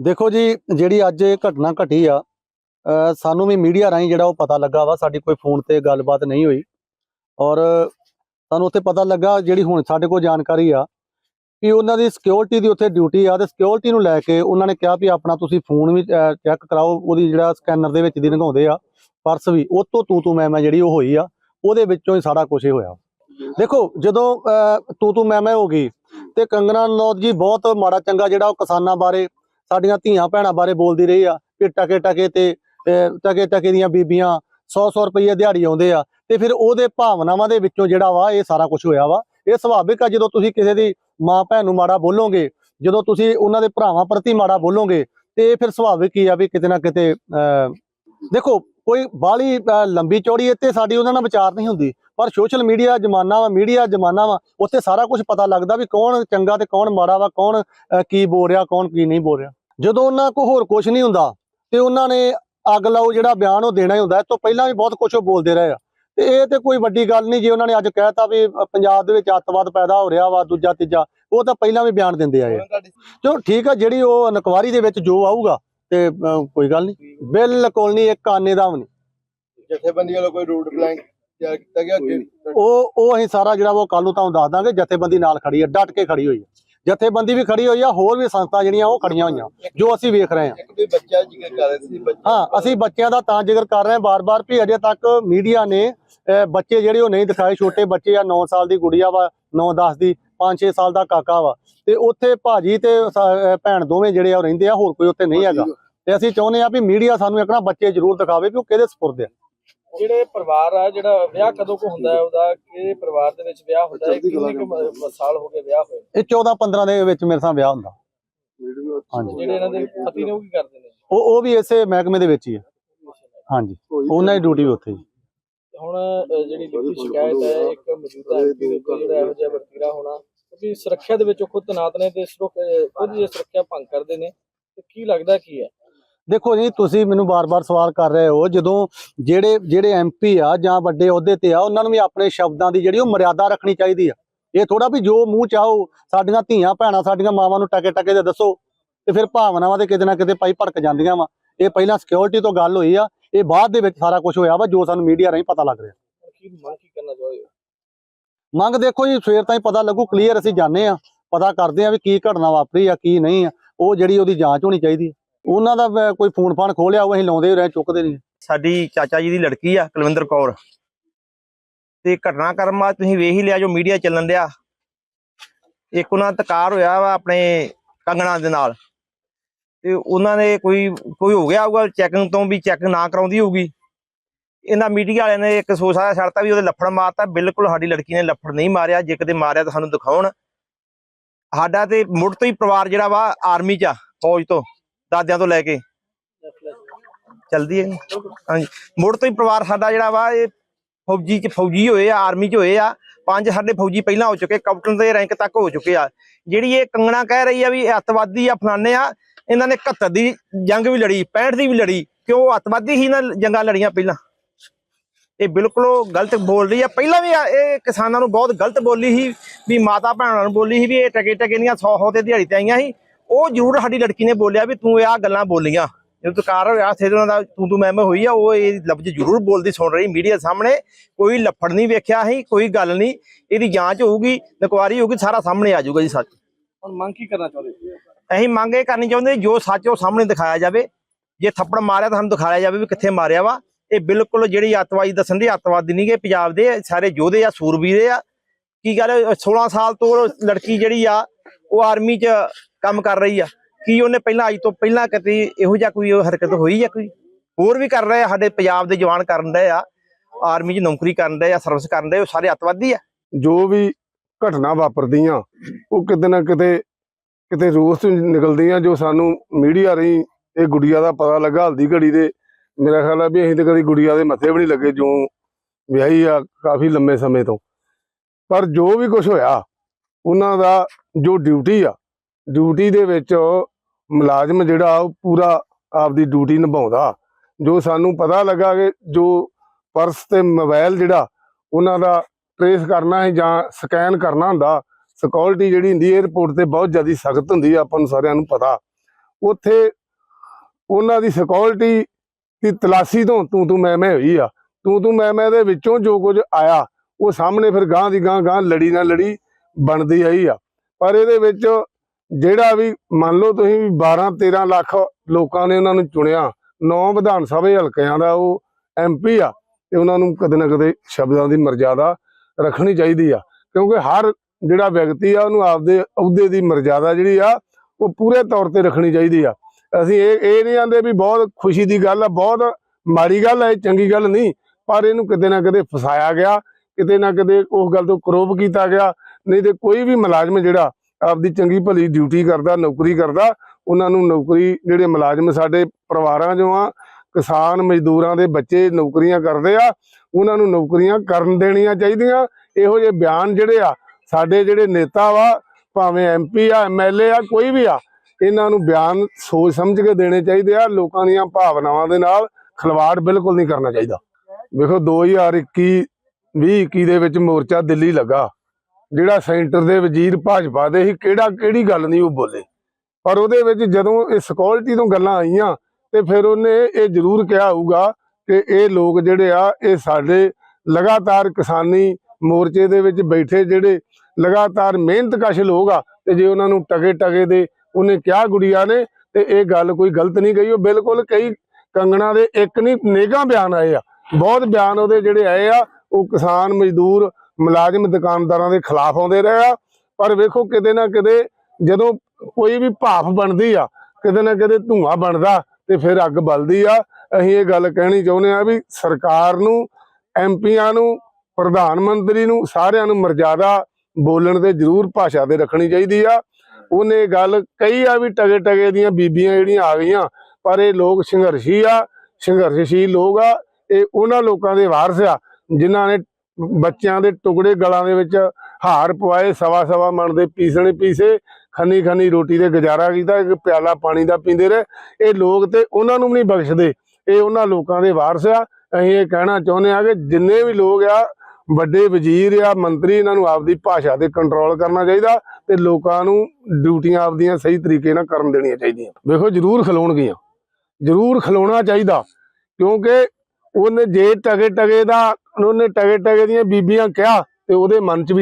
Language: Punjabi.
ਦੇਖੋ ਜੀ, ਜਿਹੜੀ ਅੱਜ ਇਹ ਘਟਨਾ ਘਟੀ ਆ ਸਾਨੂੰ ਵੀ ਮੀਡੀਆ ਰਾਹੀਂ ਜਿਹੜਾ ਉਹ ਪਤਾ ਲੱਗਾ ਵਾ, ਸਾਡੀ ਕੋਈ ਫੋਨ ਤੇ ਗੱਲਬਾਤ ਨਹੀਂ ਹੋਈ। ਔਰ ਸਾਨੂੰ ਉੱਥੇ ਪਤਾ ਲੱਗਾ, ਜਿਹੜੀ ਹੁਣ ਸਾਡੇ ਕੋਲ ਜਾਣਕਾਰੀ ਆ, ਕਿ ਉਹਨਾਂ ਦੀ ਸਿਕਿਉਰਿਟੀ ਦੀ ਉੱਥੇ ਡਿਊਟੀ ਆ, ਤੇ ਸਿਕਿਉਰਿਟੀ ਨੂੰ ਲੈ ਕੇ ਉਹਨਾਂ ਨੇ ਕਿਹਾ ਵੀ ਆਪਣਾ ਤੁਸੀਂ ਫੋਨ ਵੀ ਚੈੱਕ ਕਰਾਓ, ਉਹਦੀ ਜਿਹੜਾ ਸਕੈਨਰ ਦੇ ਵਿੱਚ ਦੀ ਲੰਘਾਉਂਦੇ ਆ, ਪਰਸ ਵੀ, ਉਹ ਤੋਂ ਤੂੰ ਤੂੰ ਮੈਂ ਮੈਂ ਜਿਹੜੀ ਉਹ ਹੋਈ ਆ, ਉਹਦੇ ਵਿੱਚੋਂ ਹੀ ਸਾਰਾ ਕੁਝ ਹੀ ਹੋਇਆ। ਦੇਖੋ, ਜਦੋਂ ਤੂੰ ਤੂੰ ਮੈਂ ਮੈਂ ਹੋ ਗਈ, ਤੇ ਕੰਗਨਾ ਨੌਦ ਜੀ ਬਹੁਤ ਮਾੜਾ ਚੰਗਾ ਜਿਹੜਾ ਉਹ ਕਿਸਾਨਾਂ ਬਾਰੇ ਸਾਡੀਆਂ ਧੀਆਂ ਭੈਣਾਂ ਬਾਰੇ ਬੋਲਦੀ ਰਹੀ ਆ ਕਿ ਟਕੇ ਟਕੇ ਤੇ ਟਕੇ ਟਕੇ ਦੀਆਂ ਬੀਬੀਆਂ 100-100 ਰੁਪਏ ਦਿਹਾੜੀ ਆਉਂਦੇ ਆ ਤੇ ਫਿਰ ਉਹਦੇ ਭਾਵਨਾਵਾਂ ਦੇ ਵਿੱਚੋਂ ਜਿਹੜਾ ਵਾ ਇਹ ਸਾਰਾ ਕੁਝ ਹੋਇਆ ਵਾ। ਇਹ ਸੁਭਾਵਿਕ ਆ ਜਦੋਂ ਤੁਸੀਂ ਕਿਸੇ ਦੀ ਮਾਂ ਭੈਣ ਨੂੰ ਮਾੜਾ ਬੋਲੋਗੇ, ਜਦੋਂ ਤੁਸੀਂ ਉਹਨਾਂ ਦੇ ਭਰਾਵਾਂ ਪ੍ਰਤੀ ਮਾੜਾ ਬੋਲੋਗੇ, ਤੇ ਫਿਰ ਸੁਭਾਵਿਕ ਹੀ ਆ ਵੀ ਕਿਤੇ ਨਾ ਕਿਤੇ ਦੇਖੋ ਕੋਈ ਬਾਹਲੀ ਲੰਬੀ ਚੌੜੀ ਇੱਥੇ ਸਾਡੀ ਉਹਨਾਂ ਨਾਲ ਵਿਚਾਰ ਨਹੀਂ ਹੁੰਦੀ, ਪਰ ਸੋਸ਼ਲ ਮੀਡੀਆ ਜ਼ਮਾਨਾ ਵਾ, ਮੀਡੀਆ ਜ਼ਮਾਨਾ ਵਾ, ਉੱਥੇ ਸਾਰਾ ਕੁਝ ਪਤਾ ਲੱਗਦਾ ਵੀ ਕੌਣ ਚੰਗਾ ਤੇ ਕੌਣ ਮਾੜਾ ਵਾ, ਕੌਣ ਕੀ ਬੋਲ ਰਿਹਾ, ਕੌਣ ਕੀ ਨਹੀਂ ਬੋਲ ਰਿਹਾ। ਜਦੋਂ ਉਹਨਾਂ ਕੋ ਹੋਰ ਕੁਝ ਨਹੀਂ ਹੁੰਦਾ ਤੇ ਉਹਨਾਂ ਨੇ ਅੱਗ ਲਾਓ ਜਿਹੜਾ ਬਿਆਨ ਉਹ ਦੇਣਾ ਹੀ ਹੁੰਦਾ ਇਸ ਤੋਂ ਪਹਿਲਾਂ ਵੀ ਬਹੁਤ ਕੁਝ ਉਹ ਬੋਲਦੇ ਰਹੇ ਆ। ਤੇ ਇਹ ਤੇ ਕੋਈ ਵੱਡੀ ਗੱਲ ਨਹੀਂ ਜੇ ਉਹਨਾਂ ਨੇ ਅੱਜ ਕਹਿਤਾ ਵੀ ਪੰਜਾਬ ਦੇ ਵਿੱਚ ਅੱਤਵਾਦ ਪੈਦਾ ਹੋ ਰਿਹਾ ਵਾ ਦੂਜਾ ਤੀਜਾ ਉਹ ਤਾਂ ਪਹਿਲਾਂ ਵੀ ਬਿਆਨ ਦਿੰਦੇ ਆਏ ਚਲੋ ਠੀਕ ਆ ਜਿਹੜੀ ਉਹ ਇਨਕੁਆਰੀ ਦੇ ਵਿੱਚ ਜੋ ਆਊਗਾ ਤੇ ਕੋਈ ਗੱਲ ਨਹੀਂ। ਬਿਲਕੁਲ ਨਹੀਂ ਇੱਕ ਆਨੇ ਦਾ ਵੀ ਨਹੀਂ। ਜਥੇਬੰਦੀ ਵੱਲੋਂ ਕੋਈ ਰੂਟ ਪਲਾਨ ਤਿਆਰ ਕੀਤਾ ਗਿਆ ਉਹ ਉਹ ਅਸੀਂ ਸਾਰਾ ਜਿਹੜਾ ਉਹ ਕੱਲ ਨੂੰ ਤੁਹਾਨੂੰ ਦੱਸ ਦਾਂਗੇ ਜਥੇਬੰਦੀ ਨਾਲ ਖੜੀ ਹੈ ਡਟ ਕੇ ਖੜੀ ਹੋਈ ਹੈ ਜਥੇਬੰਦੀ ਵੀ ਖੜੀ ਹੋਈ ਆ ਹੋਰ ਵੀ ਸੰਸਥਾ ਜਿਹੜੀਆਂ ਉਹ ਖੜੀਆਂ ਹੋਈਆਂ ਜੋ ਅਸੀਂ ਵੇਖ ਰਹੇ ਹਾਂ। ਇੱਕ ਵੀ ਬੱਚਾ ਜ਼ਿਕਰ ਕਰ ਰਹੇ ਸੀ ਬੱਚਾ ਹਾਂ ਅਸੀਂ ਬੱਚਿਆਂ ਦਾ ਤਾਂ ਜ਼ਿਕਰ ਕਰ ਰਹੇ ਹਾਂ ਬਾਰ-ਬਾਰ ਵੀ ਅਜੇ ਤੱਕ ਮੀਡੀਆ ਨੇ ਬੱਚੇ ਜਿਹੜੇ ਉਹ ਨਹੀਂ ਦਿਖਾਏ ਛੋਟੇ ਬੱਚੇ ਆ 9 ਸਾਲ ਦੀ ਗੁੜੀਆ ਵਾ 9-10 ਦੀ 5-6 ਸਾਲ ਦਾ ਕਾਕਾ ਵਾ। ਤੇ ਉੱਥੇ ਭਾਜੀ ਤੇ ਭੈਣ ਦੋਵੇਂ ਜਿਹੜੇ ਆ ਉਹ ਰਹਿੰਦੇ ਆ ਹੋਰ ਕੋਈ ਉੱਥੇ ਨਹੀਂ ਹੈਗਾ। ਤੇ ਅਸੀਂ ਚਾਹੁੰਦੇ ਆ ਵੀ ਮੀਡੀਆ ਸਾਨੂੰ ਇੱਕ ਨਾ ਬੱਚੇ ਜ਼ਰੂਰ ਦਿਖਾਵੇ ਵੀ ਉਹ ਕਿਹਦੇ ਸਪੁਰਦ ਆ। ਜਿਹੜੇ ਪਰਿਵਾਰ ਆ ਜਿਹੜਾ ਵਿਆਹ ਕਦੋਂ ਕੋ ਹੁੰਦਾ ਹੈ ਉਹਦਾ ਕਿਹੜੇ ਪਰਿਵਾਰ ਦੇ ਵਿੱਚ ਵਿਆਹ ਹੁੰਦਾ ਹੈ ਕਿੰਨੇ ਕੁ ਸਾਲ ਹੋ ਗਏ ਵਿਆਹ ਹੋਏ? ਇਹ 14-15 ਦੇ ਵਿੱਚ ਮੇਰੇ ਸਾਹ ਵਿਆਹ ਹੁੰਦਾ। ਹਾਂਜੀ। ਜਿਹੜੇ ਇਹਨਾਂ ਦੇ ਪਤੀ ਨੇ ਉਹ ਕੀ ਕਰਦੇ ਨੇ? ਉਹ ਉਹ ਵੀ ਇਸੇ ਮਹਿਕਮੇ ਦੇ ਵਿੱਚ ਹੀ ਆ ਹਾਂਜੀ। ਉਹਨਾਂ ਦੀ ਡਿਊਟੀ ਵੀ ਉੱਥੇ ਹੀ। ਹੁਣ ਜਿਹੜੀ ਲਿਖੀ ਸ਼ਿਕਾਇਤ ਹੈ ਇੱਕ ਮੌਜੂਦਾ ਐਮਪੀ ਦੇ ਉੱਤੇ ਜਿਹੜਾ ਇਹੋ ਜਿਹਾ ਵਰਤੀਰਾ ਹੋਣਾ ਕਿਉਂਕਿ ਸੁਰੱਖਿਆ ਦੇ ਵਿੱਚ ਉਹ ਖੁਦ ਤਨਾਤ ਨੇ ਤੇ ਖੁਦ ਜੇ ਸੁਰੱਖਿਆ ਭੰਗ ਕਰਦੇ ਨੇ। ਤੇ ਕੀ ਲੱਗਦਾ ਕੀ ਹੈ? ਦੇਖੋ ਜੀ ਤੁਸੀਂ ਮੈਨੂੰ ਬਾਰ-ਬਾਰ ਸਵਾਲ ਕਰ ਰਹੇ ਹੋ ਜਦੋਂ ਜਿਹੜੇ ਜਿਹੜੇ ਐਮਪੀ ਆ ਜਾਂ ਵੱਡੇ ਅਹੁਦੇ ਤੇ ਆ ਉਹਨਾਂ ਨੂੰ ਵੀ ਆਪਣੇ ਸ਼ਬਦਾਂ ਦੀ ਜਿਹੜੀ ਉਹ ਮਰਿਆਦਾ ਰੱਖਣੀ ਚਾਹੀਦੀ ਆ। ਇਹ ਥੋੜਾ ਵੀ ਜੋ ਮੂੰਹ ਚਾਹੋ ਸਾਡੀਆਂ ਧੀਆਂ ਭੈਣਾਂ ਸਾਡੀਆਂ ਮਾਵਾਂ ਨੂੰ ਟਕੇ ਟਕੇ ਦੇ ਦੱਸੋ ਤੇ ਫਿਰ ਭਾਵਨਾਵਾਂ ਤੇ ਕਿਤੇ ਨਾ ਕਿਤੇ ਪਾਈ ਭੜਕ ਜਾਂਦੀਆਂ ਵਾ। ਇਹ ਪਹਿਲਾਂ ਸਿਕਿਉਰਿਟੀ ਤੋਂ ਗੱਲ ਹੋਈ ਆ ਇਹ ਬਾਅਦ ਦੇ ਵਿੱਚ ਸਾਰਾ ਕੁਝ ਹੋਇਆ ਵਾ ਜੋ ਸਾਨੂੰ ਮੀਡੀਆ ਰਾਹੀਂ ਪਤਾ ਲੱਗ ਰਿਹਾ। ਮੰਗ ਕੀ ਕਰਨਾ ਚਾਹੁੰਦੇ ਹੋ ਮੰਗ ਦੇਖੋ ਜੀ ਸਵੇਰ ਤਾਈਂ ਪਤਾ ਲੱਗੂ ਕਲੀਅਰ ਅਸੀਂ ਜਾਣੇ ਆ ਪਤਾ ਕਰਦੇ ਆ ਵੀ ਕੀ ਘਟਨਾ ਵਾਪਰੀ ਆ ਕੀ ਨਹੀਂ ਆ ਉਹ ਜਿਹੜੀ ਉਹਦੀ ਜਾਂਚ ਹੋਣੀ ਚਾਹੀਦੀ ਆ। ਉਹਨਾਂ ਦਾ ਅਹ, ਕੋਈ ਫੋਨ ਫਾਨ ਖੋਲਿਆ ਉਹ ਅਸੀਂ ਲਾਉਂਦੇ ਰਹੇ ਚੁੱਕਦੇ ਨਹੀਂ। ਸਾਡੀ ਚਾਚਾ ਜੀ ਦੀ ਲੜਕੀ ਆ ਕੁਲਵਿੰਦਰ ਕੌਰ। ਤੇ ਘਟਨਾ ਕਰਮਾ ਤੁਸੀਂ ਵੇਖ ਹੀ ਲਿਆ ਜੋ ਮੀਡੀਆ ਚੱਲਣ ਡਿਆ। ਇੱਕ ਉਹਨਾਂ ਤਕਾਰ ਹੋਇਆ ਵਾ ਆਪਣੇ ਕੰਗਣਾ ਦੇ ਨਾਲ। ਤੇ ਉਹਨਾਂ ਨੇ ਕੋਈ ਕੋਈ ਹੋ ਗਿਆ ਹੋਊਗਾ ਚੈਕਿੰਗ ਤੋਂ ਵੀ ਚੈੱਕ ਨਾ ਕਰਾਉਂਦੀ ਹੋਊਗੀ। ਇਹਨਾਂ ਮੀਡੀਆ ਵਾਲਿਆਂ ਨੇ ਇੱਕ ਸੋਚਾ ਛੱਡਤਾ ਵੀ ਉਹਦੇ ਲੱਫੜ ਮਾਰਤਾ। ਬਿਲਕੁਲ ਸਾਡੀ ਲੜਕੀ ਨੇ ਲੱਫੜ ਨਹੀਂ ਮਾਰਿਆ ਜੇ ਕਦੇ ਮਾਰਿਆ ਤਾਂ ਸਾਨੂੰ ਦਿਖਾਉਣ। ਸਾਡਾ ਤੇ ਮੁੜ ਤੋਂ ਹੀ ਪਰਿਵਾਰ ਜਿਹੜਾ ਵਾ ਆਰਮੀ ਚ ਆ ਫੌਜ ਤੋਂ। ਦਾਦਿਆਂ ਤੋਂ ਲੈ ਕੇ। ਚਲਦੀ ਹੈ ਹਾਂਜੀ। ਮੁੜ ਤੋਂ ਹੀ ਪਰਿਵਾਰ ਸਾਡਾ ਜਿਹੜਾ ਵਾ, ਇਹ ਫੌਜੀ ਚ ਫੌਜੀ ਹੋਏ ਆ, ਆਰਮੀ ਚ ਹੋਏ ਆ, ਪੰਜ ਸਾਡੇ ਫੌਜੀ ਪਹਿਲਾਂ ਹੋ ਚੁੱਕੇ, ਕੈਪਟਨ ਦੇ ਰੈਂਕ ਤੱਕ ਹੋ ਚੁੱਕੇ ਆ। ਜਿਹੜੀ ਇਹ ਕੰਗਣਾ ਕਹਿ ਰਹੀ ਆ ਵੀ ਅੱਤਵਾਦੀ ਆ, ਫਲਾਣੇ ਆ, ਇਹਨਾਂ ਨੇ 71 ਦੀ ਜੰਗ ਵੀ ਲੜੀ 65 ਦੀ ਵੀ ਲੜੀ, ਕਿਉਂ ਉਹ ਅੱਤਵਾਦੀ ਹੀ ਨਾ ਜੰਗਾਂ ਲੜੀਆਂ ਪਹਿਲਾਂ? ਇਹ ਬਿਲਕੁਲ ਉਹ ਗਲਤ ਬੋਲ ਰਹੀ ਆ। ਪਹਿਲਾਂ ਵੀ ਆ- ਇਹ ਕਿਸਾਨਾਂ ਨੂੰ ਬਹੁਤ ਗਲਤ ਬੋਲੀ ਸੀ, ਵੀ ਮਾਤਾ ਭੈਣਾਂ ਨੂੰ ਬੋਲੀ ਸੀ ਵੀ ਇਹ ਟਕੇ ਟਕੇ ਦੀਆਂ 100 100 ਤੇ ਦਿਹਾੜੀ ਤੇ ਆਈਆਂ ਸੀ। ਉਹ ਜ਼ਰੂਰ ਸਾਡੀ ਲੜਕੀ ਨੇ ਬੋਲਿਆ ਵੀ ਤੂੰ ਇਹ ਆ ਗੱਲਾਂ ਬੋਲੀਆਂ। ਜਦੋਂ ਤਕਾਰ ਹੋਇਆ ਥੇ ਉਹਨਾਂ ਦਾ ਤੂੰ ਤੂੰ ਮੈਂ ਮੈਂ ਹੋਈ ਆ ਉਹ ਇਹ ਲਫ਼ਜ਼ ਜ਼ਰੂਰ ਬੋਲਦੀ ਸੁਣ ਰਹੀ ਮੀਡੀਆ ਸਾਹਮਣੇ। ਕੋਈ ਲੱਫੜ ਨਹੀਂ ਵੇਖਿਆ ਸੀ ਕੋਈ ਗੱਲ ਨਹੀਂ। ਇਹਦੀ ਜਾਂਚ ਹੋਊਗੀ ਇਨਕੁਆਰੀ ਹੋਊਗੀ ਸਾਰਾ ਸਾਹਮਣੇ ਆ ਜਾਊਗਾ ਜੀ ਸੱਚ। ਹੁਣ ਮੰਗ ਕੀ ਕਰਨਾ ਚਾਹੁੰਦੇ ਅਸੀਂ ਮੰਗ ਇਹ ਕਰਨੀ ਚਾਹੁੰਦੇ ਜੋ ਸੱਚ ਉਹ ਸਾਹਮਣੇ ਦਿਖਾਇਆ ਜਾਵੇ। ਜੇ ਥੱਪੜ ਮਾਰਿਆ ਤਾਂ ਸਾਨੂੰ ਦਿਖਾਇਆ ਜਾਵੇ ਵੀ ਕਿੱਥੇ ਮਾਰਿਆ ਵਾ। ਇਹ ਬਿਲਕੁਲ ਜਿਹੜੀ ਅੱਤਵਾਦੀ ਦੱਸਣ ਦੀ ਅੱਤਵਾਦੀ ਨਹੀਂ ਗੇ ਪੰਜਾਬ ਦੇ ਸਾਰੇ ਯੋਧੇ ਆ ਸੂਰਬੀਰੇ ਆ। ਕੀ ਗੱਲ 16 ਸਾਲ ਤੋਂ ਲੜਕੀ ਜਿਹੜੀ ਆ ਉਹ ਆਰਮੀ 'ਚ ਕੰਮ ਕਰ ਰਹੀ ਆ। ਕੀ ਉਹਨੇ ਪਹਿਲਾਂ ਅੱਜ ਤੋਂ ਪਹਿਲਾਂ ਕਦੇ ਇਹੋ ਜਿਹਾ ਕੋਈ ਹਰਕਤ ਹੋਈ ਆ ਕੋਈ ਹੋਰ ਵੀ ਕਰ ਰਹੇ ਆ? ਸਾਡੇ ਪੰਜਾਬ ਦੇ ਜਵਾਨ ਕਰਨ ਰਹੇ ਆ, ਆਰਮੀ 'ਚ ਨੌਕਰੀ ਕਰਨ ਰਹੇ ਆ, ਸਰਵਿਸ ਕਰਨ ਰਹੇ ਉਹ ਸਾਰੇ ਅੱਤਵਾਦੀ ਆ। ਜੋ ਵੀ ਘਟਨਾ ਵਾਪਰਦੀਆਂ, ਉਹ ਕਿਤੇ ਨਾ ਕਿਤੇ ਕਿਤੇ ਰੋਸ ਤੋਂ ਨਿਕਲਦੀਆਂ ਜੋ ਸਾਨੂੰ ਮੀਡੀਆ ਰਹੀ ਇਹ ਗੁੜੀਆ ਦਾ ਪਤਾ ਲੱਗਾ, ਹਲਦੀ ਘੜੀ ਦੇ। ਮੇਰਾ ਖਿਆਲ ਆ ਵੀ ਅਸੀਂ ਤੇ ਕਦੀ ਗੁੜੀਆ ਦੇ ਮੱਥੇ ਵੀ ਨਹੀਂ ਲੱਗੇ ਜੋ ਵਿਆਹੀ ਆ ਕਾਫੀ ਲੰਮੇ ਸਮੇਂ ਤੋਂ। ਪਰ ਜੋ ਵੀ ਕੁਝ ਹੋਇਆ, ਉਹਨਾਂ ਦਾ ਜੋ ਡਿਊਟੀ ਆ ਡਿਊਟੀ ਦੇ ਵਿੱਚ ਮੁਲਾਜ਼ਮ ਜਿਹੜਾ ਉਹ ਪੂਰਾ ਆਪਦੀ ਡਿਊਟੀ ਨਿਭਾਉਂਦਾ। ਜੋ ਸਾਨੂੰ ਪਤਾ ਲੱਗਾ ਕਿ ਜੋ ਪਰਸ ਤੇ ਮੋਬਾਈਲ ਜਿਹੜਾ, ਉਹਨਾਂ ਦਾ ਟ੍ਰੇਸ ਕਰਨਾ ਹੈ ਜਾਂ ਸਕੈਨ ਕਰਨਾ ਹੁੰਦਾ ਸਿਕਿਉਰਿਟੀ ਜਿਹੜੀ ਹੁੰਦੀ ਹੈ ਤੇ ਬਹੁਤ ਜ਼ਿਆਦਾ ਸਖਤ ਹੁੰਦੀ ਹੈ, ਆਪਾਂ ਨੂੰ ਸਾਰਿਆਂ ਨੂੰ ਪਤਾ। ਉੱਥੇ ਉਹਨਾਂ ਦੀ ਸਿਕਿਉਰਿਟੀ ਦੀ ਤਲਾਸ਼ੀ ਤੋਂ ਤੂੰ ਤੂੰ ਮੈਂ ਮੈਂ ਹੋਈ ਆ। ਤੂੰ ਤੂੰ ਮੈਂ ਮੈਂ ਦੇ ਵਿੱਚੋਂ ਜੋ ਕੁਝ ਆਇਆ, ਉਹ ਸਾਹਮਣੇ ਫਿਰ ਗਾਂ ਦੀ ਗਾਂ ਗਾਂ ਲੜੀ ਨਾਲ ਲੜੀ ਬਣਦੀ ਆਈ ਆ। ਪਰ ਇਹਦੇ ਵਿੱਚ ਜਿਹੜਾ ਵੀ ਮੰਨ ਲਓ ਤੁਸੀਂ ਵੀ 12 13 ਲੱਖ ਲੋਕਾਂ ਨੇ ਉਹਨਾਂ ਨੂੰ ਚੁਣਿਆ, ਨੌ ਵਿਧਾਨ ਸਭਾ ਹਲਕਿਆਂ ਦਾ, ਉਹ ਐਮਪੀ ਆ, ਤੇ ਉਹਨਾਂ ਨੂੰ ਕਦੇ ਨਾ ਕਦੇ ਸ਼ਬਦਾਂ ਦੀ ਮਰਜ਼ਾਦਾ ਰੱਖਣੀ ਚਾਹੀਦੀ ਆ, ਕਿਉਂਕਿ ਹਰ ਜਿਹੜਾ ਵਿਅਕਤੀ ਆ, ਉਹਨੂੰ ਆਪਦੇ ਅਹੁਦੇ ਦੀ ਮਰਜ਼ਾਦਾ ਜਿਹੜੀ ਆ, ਉਹ ਪੂਰੇ ਤੌਰ ਤੇ ਰੱਖਣੀ ਚਾਹੀਦੀ ਆ। ਅਸੀਂ ਇਹ ਇਹ ਨਹੀਂ ਆਂਦੇ ਵੀ ਬਹੁਤ ਖੁਸ਼ੀ ਦੀ ਗੱਲ ਆ, ਬਹੁਤ ਮਾੜੀ ਗੱਲ ਹੈ ਚੰਗੀ ਗੱਲ ਨਹੀਂ, ਪਰ ਇਹਨੂੰ ਕਿਤੇ ਨਾ ਕਿਤੇ ਫਸਾਇਆ ਗਿਆ, ਕਿਤੇ ਨਾ ਕਿਤੇ ਉਸ ਗੱਲ ਤੋਂ ਕਰੋਪ ਕੀਤਾ ਗਿਆ, ਨਹੀਂ ਤੇ ਕੋਈ ਵੀ ਮੁਲਾਜ਼ਮ ਜਿਹੜਾ ਆਪਦੀ ਚੰਗੀ ਭਲੀ ਡਿਊਟੀ ਕਰਦਾ, ਨੌਕਰੀ ਕਰਦਾ, ਉਹਨਾਂ ਨੂੰ ਨੌਕਰੀ ਜਿਹੜੇ ਮੁਲਾਜ਼ਮ ਸਾਡੇ ਪਰਿਵਾਰਾਂ ਚੋਂ ਆ, ਕਿਸਾਨ ਮਜ਼ਦੂਰਾਂ ਦੇ ਬੱਚੇ ਨੌਕਰੀਆਂ ਕਰਦੇ ਆ, ਉਹਨਾਂ ਨੂੰ ਨੌਕਰੀਆਂ ਕਰਨ ਦੇਣੀਆਂ ਚਾਹੀਦੀਆਂ। ਇਹੋ ਜਿਹੇ ਬਿਆਨ ਜਿਹੜੇ ਆ, ਸਾਡੇ ਜਿਹੜੇ ਨੇਤਾ ਵਾ, ਭਾਵੇਂ ਐਮਪੀ ਆ ਐਮਐਲਏ ਆ, ਕੋਈ ਵੀ ਆ, ਇਹਨਾਂ ਨੂੰ ਬਿਆਨ ਸੋਚ ਸਮਝ ਕੇ ਦੇਣੇ ਚਾਹੀਦੇ ਆ, ਲੋਕਾਂ ਦੀਆਂ ਭਾਵਨਾਵਾਂ ਦੇ ਨਾਲ ਖਿਲਵਾੜ ਬਿਲਕੁਲ ਨਹੀਂ ਕਰਨਾ ਚਾਹੀਦਾ। ਵੇਖੋ 2021 2021 ਦੇ ਵਿੱਚ ਮੋਰਚਾ ਦਿੱਲੀ ਲੱਗਾ। ਜਿਹੜਾ ਸੈਂਟਰ ਦੇ ਵਜ਼ੀਰ ਭਾਜਪਾ ਦੇ ਸੀ, ਕਿਹੜਾ ਕਿਹੜੀ ਗੱਲ ਨਹੀਂ ਉਹ ਬੋਲੇ। ਪਰ ਉਹਦੇ ਵਿੱਚ ਜਦੋਂ ਇਹ ਸਿਕਿਉਰਿਟੀ ਤੋਂ ਗੱਲਾਂ ਆਈਆਂ, ਤੇ ਫਿਰ ਉਹਨੇ ਇਹ ਜ਼ਰੂਰ ਕਿਹਾ ਹੋਊਗਾ ਕਿ ਇਹ ਲੋਕ ਜਿਹੜੇ ਆ, ਇਹ ਸਾਡੇ ਲਗਾਤਾਰ ਕਿਸਾਨੀ ਮੋਰਚੇ ਦੇ ਵਿੱਚ ਬੈਠੇ ਜਿਹੜੇ ਲਗਾਤਾਰ ਮਿਹਨਤਕਸ਼ ਲੋਕ ਆ, ਤੇ ਜੇ ਉਹਨਾਂ ਨੂੰ ਟਗੇ ਟਗੇ ਦੇ ਉਹਨੇ ਕਿਹਾ ਗੁੜੀਆ ਨੇ, ਤੇ ਇਹ ਗੱਲ ਕੋਈ ਗਲਤ ਨਹੀਂ ਕਹੀ। ਉਹ ਬਿਲਕੁਲ ਕਈ ਕੰਗਣਾ ਦੇ ਇੱਕ ਨਹੀਂ ਨੇਗਾ ਬਿਆਨ ਆਏ ਆ। ਬਹੁਤ ਬਿਆਨ ਉਹਦੇ ਜਿਹੜੇ ਆਏ ਆ, ਉਹ ਕਿਸਾਨ ਮਜ਼ਦੂਰ ਮੁਲਾਜ਼ਮ ਦੁਕਾਨਦਾਰਾਂ ਦੇ ਖਿਲਾਫ ਆਉਂਦੇ ਰਹੇ ਆ। ਪਰ ਵੇਖੋ ਕਿਤੇ ਨਾ ਕਿਤੇ ਜਦੋਂ ਕੋਈ ਵੀ ਭਾਫ ਬਣਦੀ ਆ, ਕਿਤੇ ਨਾ ਕਿਤੇ ਧੂਆਂ ਬਣਦਾ ਤੇ ਫਿਰ ਅੱਗ ਬਲਦੀ ਆ। ਅਸੀਂ ਇਹ ਗੱਲ ਕਹਿਣੀ ਚਾਹੁੰਦੇ ਆ ਵੀ ਸਰਕਾਰ ਨੂੰ ਐਮਪੀਆਂ ਨੂੰ, ਪ੍ਰਧਾਨ ਮੰਤਰੀ ਨੂੰ ਸਾਰਿਆਂ ਨੂੰ ਮਰਜ਼ਾਦਾ ਬੋਲਣ ਤੇ ਜ਼ਰੂਰ ਭਾਸ਼ਾ ਤੇ ਰੱਖਣੀ ਚਾਹੀਦੀ ਆ। ਉਹਨੇ ਗੱਲ ਕਹੀ ਆ ਵੀ ਟਗੇ ਟਗੇ ਦੀਆਂ ਬੀਬੀਆਂ ਜਿਹੜੀਆਂ ਆ ਗਈਆਂ, ਪਰ ਇਹ ਲੋਕ ਸੰਘਰਸ਼ੀ ਆ, ਸੰਘਰਸ਼ਸ਼ੀਲ ਲੋਕ ਆ, ਇਹ ਉਹਨਾਂ ਲੋਕਾਂ ਦੇ ਵਾਰਸ ਆ, ਜਿਨ੍ਹਾਂ ਨੇ ਬੱਚਿਆਂ ਦੇ ਟੁਕੜੇ ਗਲਾਂ ਦੇ ਵਿੱਚ ਹਾਰ ਪਵਾਏ, ਸਵਾ ਸਵਾ ਮਣ ਦੇ ਪੀਸਣੇ ਪੀਸੇ, ਖੰਨੀ ਖੰਨੀ ਰੋਟੀ ਦੇ ਗੁਜ਼ਾਰਾ ਕੀਤਾ, ਇੱਕ ਪਿਆਲਾ ਪਾਣੀ ਦਾ ਪੀਂਦੇ ਰਹੇ। ਇਹ ਲੋਕ ਤੇ ਉਹਨਾਂ ਨੂੰ ਵੀ ਨਹੀਂ ਬਖਸ਼ਦੇ। ਇਹ ਉਹਨਾਂ ਲੋਕਾਂ ਦੇ ਵਾਰਸ ਆ। ਅਸੀਂ ਇਹ ਕਹਿਣਾ ਚਾਹੁੰਦੇ ਆ ਕਿ ਜਿੰਨੇ ਵੀ ਲੋਕ ਆ, ਵੱਡੇ ਵਜ਼ੀਰ ਆ, ਮੰਤਰੀ, ਇਹਨਾਂ ਨੂੰ ਆਪਦੀ ਭਾਸ਼ਾ ਤੇ ਕੰਟਰੋਲ ਕਰਨਾ ਚਾਹੀਦਾ ਤੇ ਲੋਕਾਂ ਨੂੰ ਡਿਊਟੀਆਂ ਆਪਦੀਆਂ ਸਹੀ ਤਰੀਕੇ ਨਾਲ ਕਰਨ ਦੇਣੀਆਂ ਚਾਹੀਦੀਆਂ। ਵੇਖੋ, ਜ਼ਰੂਰ ਖਲੋਣਗੀਆਂ। ਜ਼ਰੂਰ ਖਲੋਣਾ ਚਾਹੀਦਾ ਕਿਉਂਕਿ ਉਹਨੇ ਜੇ ਟਗੇ ਟਗੇ ਦਾ ਉਹਨੇ ਟਗੇ ਟਗੇ ਦੀਆਂ ਬੀਬੀਆਂ ਕਿਹਾ ਤੇ ਉਹਦੇ ਮਨ 'ਚ ਵੀ